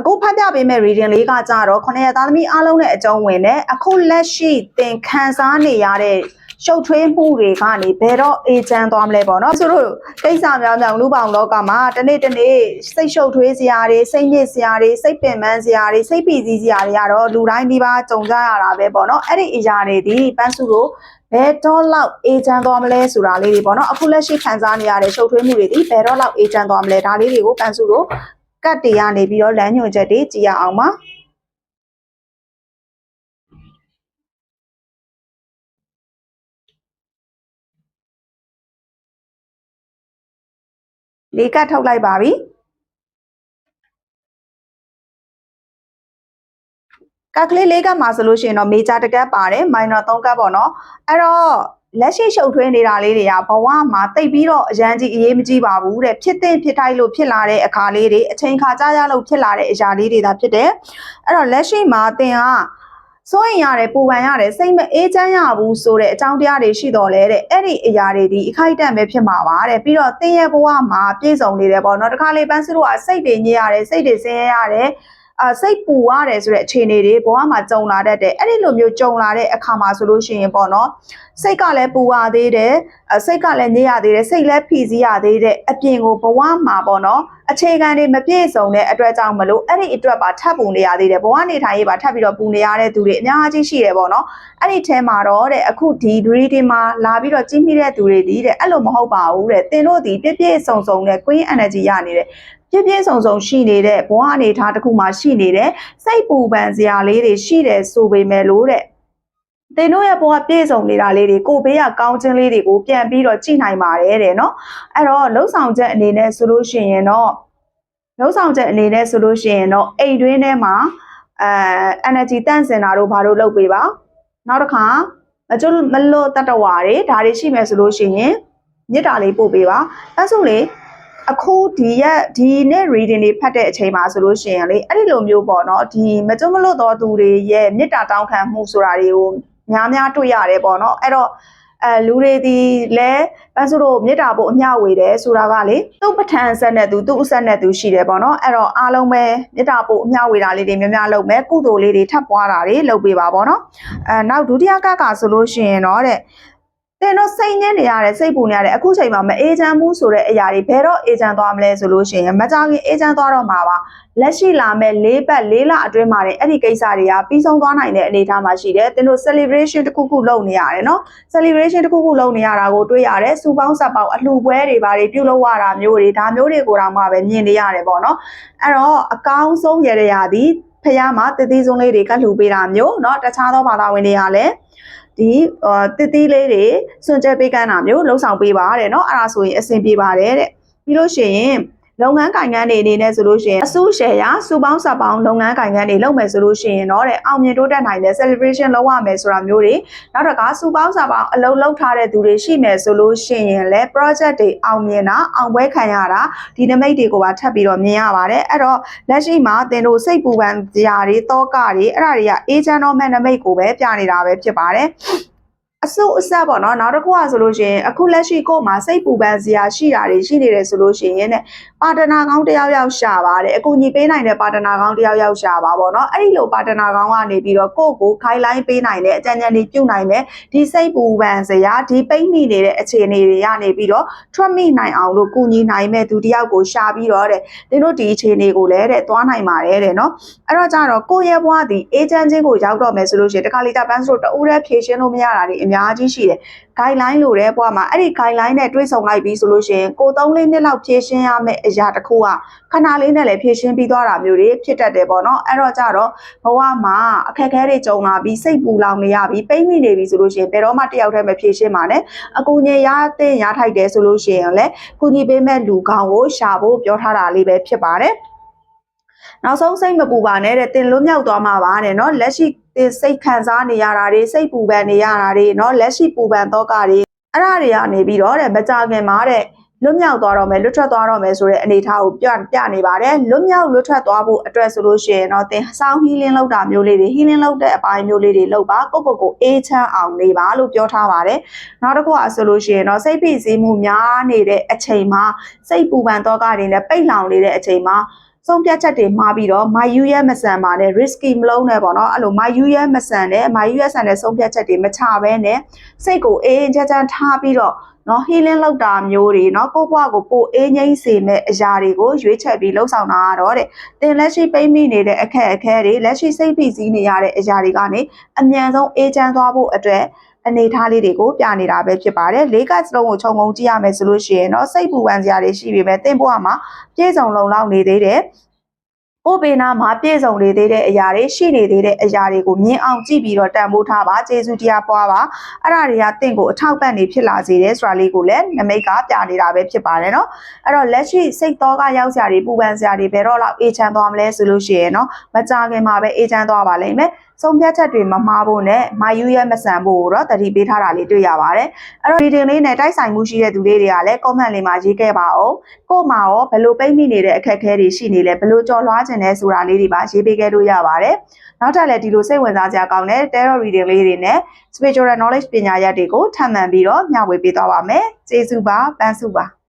အခုဖတ်ပြပေးမယ့် reading လေးကကြတော့ခொနရသားသမီးအားလုံးနဲ့အကျုံးဝင်တဲ့အခုလက်ရှိသင်ခံစားနေရတဲ့ရှုပ်ထွေးမှုတွေကနေဘယ်တော့အေးချမ်းသွားမလဲပေါ့နော်ဆိုတော့ကိစ္စများများလူပောင်လောကမှာတနေ့တနေ့စိတ်ရှုပ်ထွေးစရာတွေစိတ်ညစ်စရာတွေစိတ်ပင်ပန်းစရာတွေစိတ်ပီစည်းစရာတွေကတော့လူတိုင်းဒီပါကြုံကြရတာပဲပေါ့နော်အဲ့ဒီအရာတွေဒီပန်းစုကိုဘယ်တော့လောက်အေးချမ်းသွားမလဲဆိုတာလေးတွေပေါ့နော်အခုလက်ရှိခံစားနေရတဲ့ရှုပ်ထွေးမှုတွေဒီဘယ်တော့လောက်အေးချမ်းသွားမလဲဒါလေးတွေကိုပန်းစုကို ကတ်တွေကနေပြီးတော့လမ်းညွှန်ချက်တွေကြည့်ရအောင်ပါလေးကတ်ထုတ်လိုက်ပါပြီကတ်ကလေးလေးကတ်မှာဆိုလို့ရှိရင်တော့ major တစ်ကတ်ပါတယ် minor 3ကတ်ပေါ့နော်အဲ့တော့ လက်ရှိရှုပ်ထွေးနေတာလေးတွေကဘဝမှာတိတ်ပြီးတော့အရန်ကြီးအရေးမကြီးပါဘူးတဲ့ဖြစ်တဲ့ဖြစ်ထိုက်လို့ဖြစ်လာတဲ့အခါလေးတွေအချိန်ခါကြာရလို့ဖြစ်လာတဲ့အရာလေးတွေသာဖြစ်တယ်အဲ့တော့လက်ရှိမှာသင်ကစိုးရင်ရတယ်ပူပန်ရတယ်စိတ်မအေးချမ်းရဘူးဆိုတဲ့အကြောင်းတရားတွေရှိတော်လဲတဲ့အဲ့ဒီအရာတွေဒီအခိုက်အတန့်ပဲဖြစ်မှာပါတဲ့ပြီးတော့သင်ရဲ့ဘဝမှာပြည့်စုံနေတယ်ပေါ့နော်တခါလေပန်းစလို့ကစိတ်တွေညစ်ရတယ်စိတ်တွေဆင်းရဲရတယ် အာစိတ်ပူရတယ်ဆိုတဲ့အခြေအနေတွေဘဝမှာကြုံလာတတ်တယ်အဲ့ဒီလိုမျိုးကြုံလာတဲ့အခါမှာဆိုလို့ရှိရင်ပေါ့နော်စိတ်ကလည်းပူရသေးတယ်အစိတ်ကလည်းညစ်ရသေးတယ်စိတ်လည်းဖိစီးရသေးတယ်အပြင်ကိုဘဝမှာပေါ့နော် အခြေခံတွေမပြည့်စုံတဲ့အတွက်ကြောင့်မလို့အဲ့ဒီအတွက်ပါထပ်ပူနေရသေးတယ်ဘဝနေထိုင်ရေးပါထပ်ပြီးတော့ပူနေရတဲ့သူတွေအများကြီးရှိတယ်ပေါ့နော်အဲ့ဒီထဲမှာတော့တဲ့အခုဒီ reading မှာလာပြီးတော့ကြီးမိတဲ့သူတွေဒီတဲ့အဲ့လိုမဟုတ်ပါဘူးတဲ့သင်တို့ဒီပြည့်ပြည့်စုံစုံတဲ့ queen energy ရနေတယ်ပြည့်ပြည့်စုံစုံရှိနေတဲ့ဘဝအနေထားတစ်ခုမှာရှိနေတဲ့စိတ်ပူပန်စရာလေးတွေရှိတယ်ဆိုပေမဲ့လို့တဲ့ သင်တို့ရဲ့ဘဝပြည့်စုံနေတာလေးတွေကိုဘေးကကောင်းခြင်းလေးတွေကိုပြန်ပြီးတော့ကြည့်နိုင်ပါတယ်တဲ့နော်အဲ့တော့လှုပ်ဆောင်ချက်အနေနဲ့ဆိုလို့ရှိရင်တော့လှုပ်ဆောင်ချက်အနေနဲ့ဆိုလို့ရှိရင်တော့အိမ်တွင်းထဲမှာအဲ energy တန့်စင်တာတို့ဘာလို့လုပ်ပေးပါနောက်တစ်ခါမကျွတ်မလွတ်တတ္တဝါတွေဒါတွေရှိမယ်ဆိုလို့ရှိရင်မြစ်တာလေးပို့ပေးပါအဲဆိုလေအခုဒီရက်ဒီနေ့ reading တွေဖတ်တဲ့အချိန်မှာဆိုလို့ရှိရင်လေအဲ့ဒီလိုမျိုးပေါ့နော်ဒီမကျွတ်မလွတ်သောသူတွေရဲ့မေတ္တာတောင်းခံမှုဆိုတာတွေကို များများတွေ့ရတယ်ပေါ့နော်အဲ့တော့အဲလူတွေဒီလဲပန်းစုတို့မေတ္တာပို့အမျှဝေတယ်ဆိုတာကလေသူ့ပဋ္ဌာန်းဆက်နဲ့သူသူ့အဆက်နဲ့သူရှိတယ်ပေါ့နော်အဲ့တော့အားလုံးပဲမေတ္တာပို့အမျှဝေတာလေးတွေများများလုပ်မယ်ကုသိုလ်လေးတွေထပ်ပွားတာတွေလုပ်ပေးပါပေါ့နော်အဲနောက်ဒုတိယကကဆိုလို့ရှိရင်တော့တဲ့ တင်တော့စိတ်ညစ်နေရတယ်စိတ်ပူနေရတယ်အခုချိန်မှာမအေးချမ်းဘူးဆိုတဲ့အရာတွေဘယ်တော့အေးချမ်းသွားမလဲဆိုလို့ရှိရင်မကြခင်အေးချမ်းသွားတော့မှာပါလက်ရှိလာမဲ့၄ပတ်၄လအတွင်းမှာတဲ့အဲ့ဒီကိစ္စတွေကပြီးဆုံးသွားနိုင်တဲ့အနေအထားမှာရှိတယ်တင်တို့ celebration တစ်ခုခုလုပ်နေရတယ်နော် celebration တစ်ခုခုလုပ်နေရတာကိုတွေ့ရတယ်စူပေါင်းဆက်ပေါင်းအလှပွဲတွေဘာတွေပြုလုပ်ရတာမျိုးတွေဒါမျိုးတွေကိုတော့မှပဲမြင်နေရတယ်ပေါ့နော်အဲ့တော့အကောင်းဆုံးရရရာသည်ဖះမှာတည်တည်ဆုံးလေးတွေကလှူပေးတာမျိုးเนาะတခြားသောဘာသာဝင်တွေကလည်း ဒီတည်တည်လေးတွေစွန့်ကြဲပေးကမ်းတာမျိုးလှုံ့ဆော်ပေးပါတဲ့เนาะအဲ့ဒါဆိုရင်အဆင်ပြေပါတယ်တဲ့ပြီးလို့ရှိရင် လုပ်ငန်းကိုင်ငန်းတွေအနေနဲ့ဆိုလို့ရှိရင်အစုရှယ်ယာစုပေါင်းစပ်ပေါင်းလုပ်ငန်းကိုင်ငန်းတွေလုပ်မယ်ဆိုလို့ရှိရင်တော့တဲ့အောင်မြင်တိုးတက်နိုင်တဲ့ celebration လုပ်ရမယ်ဆိုတာမျိုးတွေနောက်တစ်ခါစုပေါင်းစပ်ပေါင်းအလုပ်လုပ်ထားတဲ့သူတွေရှိမယ်ဆိုလို့ရှိရင်လည်း project တွေအောင်မြင်တာအောင်ပွဲခံရတာဒီနမိတ်တွေကိုပါထပ်ပြီးတော့မြင်ရပါတယ်အဲ့တော့လက်ရှိမှာသင်တို့စိတ်ပူပန်စရာတွေတောကတွေအဲ့ဒါတွေကအေဂျင့်တော်မဲ့နမိတ်ကိုပဲပြနေတာပဲဖြစ်ပါတယ် အစုအဆက်ပေါ့နော်နောက်တစ်ခုကဆိုလို့ရှိရင်အခုလက်ရှိကို့မှာစိတ်ပူပန်စရာရှိတာတွေရှိနေတယ်ဆိုလို့ရှိရင်တဲ့ပါတနာကောင်းတယောက်ယောက်ရှာပါတယ်အကူညီပေးနိုင်တဲ့ပါတနာကောင်းတယောက်ယောက်ရှာပါပေါ့နော်အဲ့ဒီလိုပါတနာကောင်းကနေပြီးတော့ကိုယ့်ကိုခိုင်လိုင်းပေးနိုင်တဲ့အကြံဉာဏ်တွေပြုနိုင်တဲ့ဒီစိတ်ပူပန်စရာဒီပိတ်မိနေတဲ့အခြေအနေတွေကနေပြီးတော့ထွက်မိနိုင်အောင်လို့ကူညီနိုင်မဲ့သူတယောက်ကိုရှာပြီးတော့တဲ့သင်တို့ဒီအခြေအနေကိုလည်းတဲ့သွားနိုင်ပါတယ်တဲ့နော်အဲ့တော့ကြတော့ကိုယ့်ရဲ့ဘဝဒီအေဂျင့်ချင်းကိုရောက်တော့မယ်ဆိုလို့ရှိရင်တခါလေတာပန်းစလို့တူတဲ့ဖြည့်ရှင်းလို့မရတာတွေအများကြီးရှိတယ် guideline လို့တဲ့ဘဝမှာအဲ့ဒီ guideline နဲ့တွဲဆုံလိုက်ပြီးဆိုလို့ရှိရင်ကို3လေးနှစ်လောက်ဖြည့်ရှင်းရမယ့်အရာတစ်ခုကခဏလေးနဲ့လည်းဖြည့်ရှင်းပြီးသွားတာမျိုးတွေဖြစ်တတ်တယ်ပေါ့နော်အဲ့တော့ကြတော့ဘဝမှာအခက်အခဲတွေကြုံလာပြီးစိတ်ပူလောင်နေရပြီးပိတ်မိနေပြီဆိုလို့ရှိရင်ဘယ်တော့မှတယောက်တည်းမဖြည့်ရှင်းပါနဲ့အကူညီရတဲ့ရထိုက်တယ်ဆိုလို့ရှိရင်လည်းကူညီပေးမဲ့လူကောင်းကိုရှာဖို့ပြောထားတာလေးပဲဖြစ်ပါတယ် နောက်ဆုံးစိတ်မပူပါနဲ့တဲ့တင်လွတ်မြောက်သွားမှာပါတဲ့နော်လက်ရှိစိတ်ခံစားနေရတာတွေစိတ်ပူပန်နေရတာတွေနော်လက်ရှိပူပန်တော့ကတွေအဲ့ဒါတွေကနေပြီးတော့တဲ့မကြခင်မှာတဲ့လွတ်မြောက်သွားတော့မယ်လွတ်ထွက်သွားတော့မယ်ဆိုတဲ့အနေအထားကိုပြပြနေပါတယ်လွတ်မြောက်လွတ်ထွက်သွားဖို့အတွက်ဆိုလို့ရှိရင်တော့သင်ဆောင်း healing လုပ်တာမျိုးလေးတွေ healing လုပ်တဲ့အပိုင်းမျိုးလေးတွေလုပ်ပါကိုကိုကိုအေးချမ်းအောင်နေပါလို့ပြောထားပါတယ်နောက်တစ်ခုကဆိုလို့ရှိရင်တော့စိတ်ဖိစီးမှုများနေတဲ့အချိန်မှာစိတ်ပူပန်တော့ကတွေနဲ့ပိတ်လောင်နေတဲ့အချိန်မှာ ဆုံးဖြတ်ချက်တွေမှားပြီးတော့မာယူရဲ့မဆန်ပါနဲ့ risky မလုံးနဲ့ပေါ့နော်အဲ့လိုမာယူရဲ့မဆန်နဲ့မာယူရဲ့ဆန်တဲ့ဆုံးဖြတ်ချက်တွေမချဘဲနဲ့စိတ်ကိုအေးအေးချမ်းချမ်းထားပြီးတော့နော် healing လောက်တာမျိုးတွေနော်ကိုယ့်ဘဝကိုပိုအေးငိမ့်စေမဲ့အရာတွေကိုရွေးချယ်ပြီးလှုပ်ဆောင်တာကတော့တဲ့တင်လက်ရှိပိမ့်မိနေတဲ့အခက်အခဲတွေလက်ရှိစိတ်ဖိစီးနေရတဲ့အရာတွေကနေအမြန်ဆုံးအေးချမ်းသွားဖို့အတွက် အနေထားလေးတွေကိုပြနေတာပဲဖြစ်ပါတယ်လေးကစလုံးကိုခြုံငုံကြည့်ရမယ်ဆိုလို့ရှိရင်တော့စိတ်ပူပန်စရာတွေရှိပေမဲ့တင့်ဘဝမှာပြည့်စုံလုံလောက်နေသေးတယ် ။ဥပေနာမှာပြည့်စုံနေသေးတဲ့အရာတွေရှိနေသေးတဲ့အရာတွေကိုမြင်အောင်ကြည့်ပြီးတော့တန်ဖိုးထားပါ။ကျေးဇူးတရားပွားပါ။အဲ့ဒါတွေကတင့်ကိုအထောက်ပံ့နေဖြစ်လာစေတယ်ဆိုတာလေးကိုလည်းနမိတ်ကပြနေတာပဲဖြစ်ပါတယ်နော်။အဲ့တော့လက်ရှိစိတ်တော်ကရောက်စရာတွေပူပန်စရာတွေဘယ်တော့လောက်အေးချမ်းသွားမလဲဆိုလို့ရှိရင်နော်မကြခင်မှာပဲအေးချမ်းသွားပါလိမ့်မယ်။ဆုံးဖြတ်ချက်တွေမမှားဖို့နဲ့မာယူရဲ့မဆန်ဖို့တော့တတိပေးထားတာလေးတွေ့ရပါတယ်။အဲ့တော့ reading လေးနဲ့တိုက်ဆိုင်မှုရှိတဲ့သူလေးတွေကလည်း comment လေးမှာရေးခဲ့ပါအောင်။ကို့မှာရောဘယ်လိုပိတ်မိနေတဲ့အခက်အခဲတွေရှိနေလဲဘယ်လိုကြော်လွှားခြင်းလဲဆိုတာလေးတွေပါရေးပေးခဲ့လို့ရပါတယ်နောက်ထပ်လည်းဒီလိုစိတ်ဝင်စားစရာကောင်းတဲ့ tarot reading လေးတွေနဲ့ spiritual knowledge ပညာရပ်တွေကိုထပ်မံပြီးတော့မျှဝေပေးသွားပါမယ်ကျေးဇူးပါပန်းစုပါ